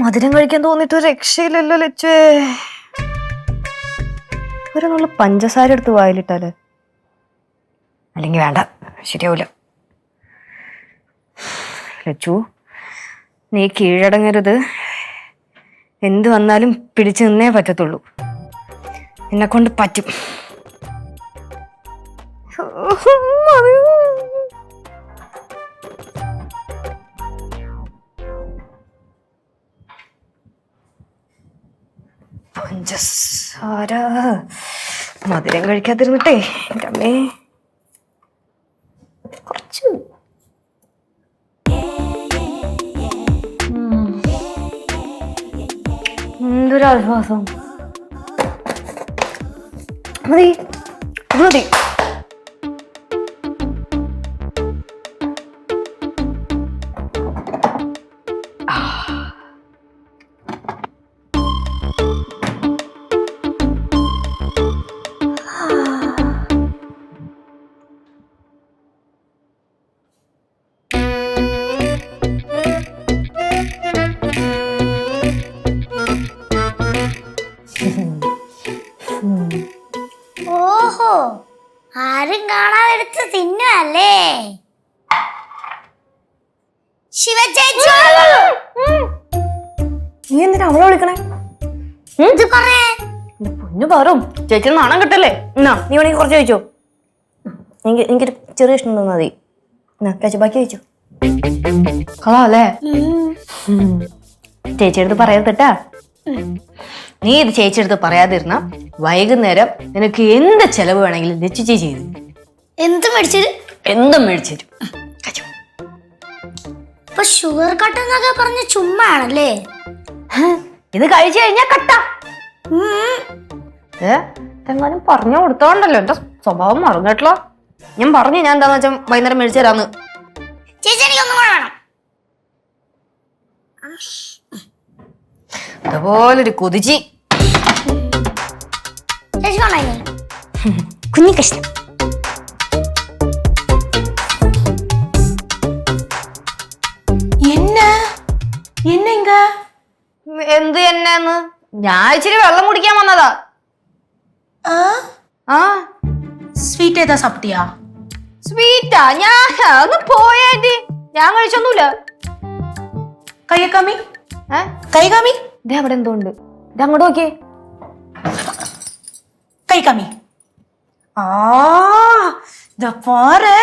മധുരം കഴിക്കാൻ തോന്നിട്ട് രക്ഷയില്ലല്ലോ ലച്ചേ. ഒരു നല്ല പഞ്ചസാര എടുത്ത് വായിലിട്ടാൽ. അല്ലെങ്കിൽ വേണ്ട ശരിയാവില്ല ലച്ചു നീ കീഴടങ്ങരുത്. എന്ത് വന്നാലും പിടിച്ചു നിന്നേ പറ്റത്തുള്ളൂ. എന്നെ കൊണ്ട് പറ്റും പഞ്ചസാര. മധുരം കഴിക്കാതിരുന്നിട്ടേ എന്റെ അമ്മേ. കുറച്ച്. എന്തൊരാശ്വാസം മതി ഇത് മതി. ആരും കാണാതെടുത്ത് തിന്നുവല്ലേ? ശിവചേച്ചി! നീ എന്തിനാ അവളെ വിളിക്കണേ? ഇത് എന്റെ പൊന്നു പറും. ചേച്ചി നാണം കിട്ടല്ലേ? എന്നാ നീ വേണമെങ്കിൽ കുറച്ച് ചോദിച്ചോ എനിക്ക് എനിക്കൊരു ചെറിയ ഇഷ്ടം തന്നാ മതി. എന്നാ കഴിച്ചു ബാക്കി ചോദിച്ചോ കളാല്ലേ ചേച്ചിയെടുത്ത് അടുത്ത് പറയത്തിട്ടാ നീ ഇത് ചേച്ചിയെടുത്ത് പറയാതിരുന്ന വൈകുന്നേരം നിനക്ക് എന്ത് ചെലവ് വേണമെങ്കിലും നിശ്ചിച്ച് ചേച്ചി ചെയ്തു. എന്ത് മേടിച്ചത്? എന്തും മേടിച്ചു തരും. ഇപ്പൊ ഷുഗർ കട്ട് എന്നൊക്കെ പറഞ്ഞ ചുമ്മാ ആണല്ലേ ഇത് കഴിച്ചു കഴിഞ്ഞാ കട്ട. എങ്ങാനും പറഞ്ഞു കൊടുത്തോണ്ടല്ലോ. എന്റെ സ്വഭാവം മറന്നിട്ടോ ഞാൻ പറഞ്ഞു ഞാൻ എന്താന്ന് വെച്ചാൽ വൈകുന്നേരം മേടിച്ചു തരാന്ന്. ചേച്ചി കൂടെ വേണം. അതുപോലൊരു കൊതിച്ചി. ചേച്ചി കൊണ്ടായി കുഞ്ഞി കഷ്ണം என்ன என்னங்க എന്ത് തന്നെന്ന് ഞാൻ ഇച്ചിരി വെള്ളം കുടിക്കാൻ വന്നതാ ஆ ആ ஸ்வீட் ஏதா சாப்பிட்டியா സ്വീറ്റാ ഞാൻ ഒന്ന് പോയേണ്ടി ഞാൻ കഴിച്ചൊന്നുമില്ല கைய காமி ഏ கை காமி ഇത് അവിടെ എന്തോ ഉണ്ട് ഇത് അങ്ങോട്ട് നോക്കിയേ கை காமி ஆ இந்த பாரு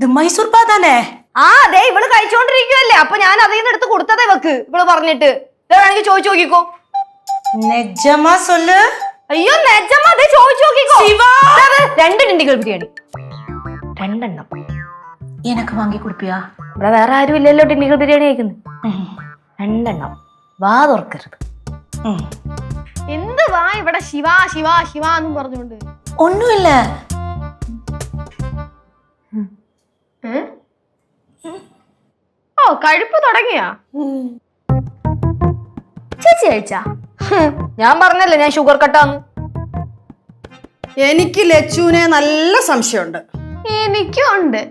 இது மைசூர் பா தானே ആ അതെ ഇവള് കഴിച്ചോണ്ടിരിക്കുവല്ലേ അപ്പൊ ഞാൻ അതിൽ നിന്ന് എടുത്ത് കൊടുത്തതേ വെക്ക് ഇവള് പറഞ്ഞിട്ട് ഇത് വേണമെങ്കിൽ ചോദിച്ചു നോക്കിക്കോ நிஜமா சொல்லு അയ്യോ നെജമ്മ അതെ ചോദിച്ചു നോക്കിക്കോ ശിവാ! ദേ, ദേ, രണ്ട് ഡിണ്ടികൾ ബിരിയാണി രണ്ടെണ്ണം எனக்கு வாங்கி கொடுப்பியா ഇവിടെ വേറെ ആരും ഇല്ലല്ലോ ഡിണ്ടികൾ ബിരിയാണി കഴിക്കുന്നത് ம். രണ്ടെണ്ണം വാ തുറക്കരുത് ம். എന്ത് വാ ഇവിടെ ശിവ ശിവ ശിവ എന്നും പറഞ്ഞുകൊണ്ട്. ഒന്നുമില്ല. ഓ കഴുപ്പ് തുടങ്ങിയാ? ചേച്ചി കഴിച്ചാ? ഞാൻ പറഞ്ഞല്ലേ ഞാൻ ഷുഗർ കട്ടാന്ന്? എനിക്ക് ലച്ചുവിനെ നല്ല സംശയമുണ്ട്. എനിക്കും ഉണ്ട്.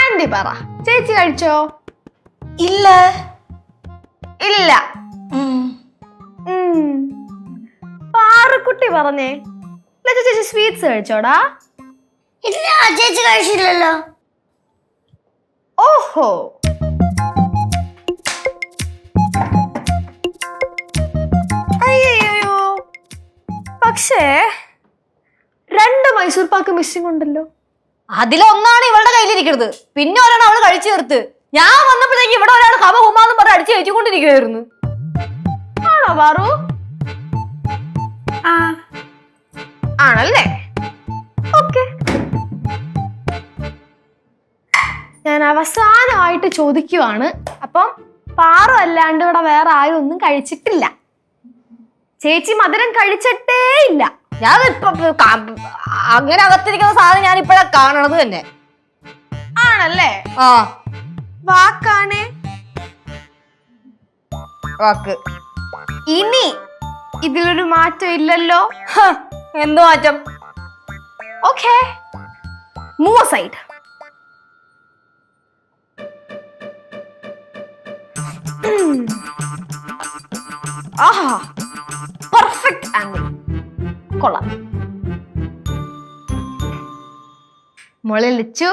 ആന്റി പറ. ചേച്ചി കഴിച്ചോ? ഇല്ല. ഇല്ല. പാറുക്കുട്ടി പറഞ്ഞേ. ലച്ച ചേച്ചി സ്വീറ്റ്സ് കഴിച്ചോടാ. ഇല്ല ചേച്ചി കഴിച്ചില്ലല്ലോ. ഓഹോ. അയ്യോ പക്ഷേ രണ്ട് മൈസൂർ പാക്ക് മിസ്സിംഗ് ഉണ്ടല്ലോ. അതിലൊന്നാണ് ഇവളുടെ കയ്യിലിരിക്കുന്നത്. പിന്നെ ഒരാൾ അവൾ കഴിച്ചു ചേർത്ത് ഞാൻ വന്നപ്പോഴത്തേക്ക് ഇവിടെ ഒരാൾ കവ ഹുമാന്നും പറഞ്ഞ് അടിച്ചു കഴിച്ചുകൊണ്ടിരിക്കുവായിരുന്നു ആണോ പാറു ആണല്ലേ? ഓക്കെ. ഞാൻ അവസാനമായിട്ട് ചോദിക്കുവാണ്. അപ്പം പാറു അല്ലാണ്ട് ഇവിടെ വേറെ ആരും ഒന്നും കഴിച്ചിട്ടില്ല. ചേച്ചി മധുരം കഴിച്ചിട്ടേ ഇല്ല. ഞാൻ ഇപ്പൊ അങ്ങനെ അകത്തിരിക്കുന്ന സാധനം ഞാൻ ഇപ്പഴാ കാണണത് തന്നെ. ആണല്ലേ? ആ. വാക്കാണേ. വാക്ക്. ഇനി ഇതിലൊരു മാറ്റം ഇല്ലല്ലോ. എന്ത് മാറ്റം? ഓക്കെ. മൂവ് സൈഡ് ആഹാ. പെർഫെക്റ്റ് ആംഗിൾ കൊള്ളാം. ലച്ചു.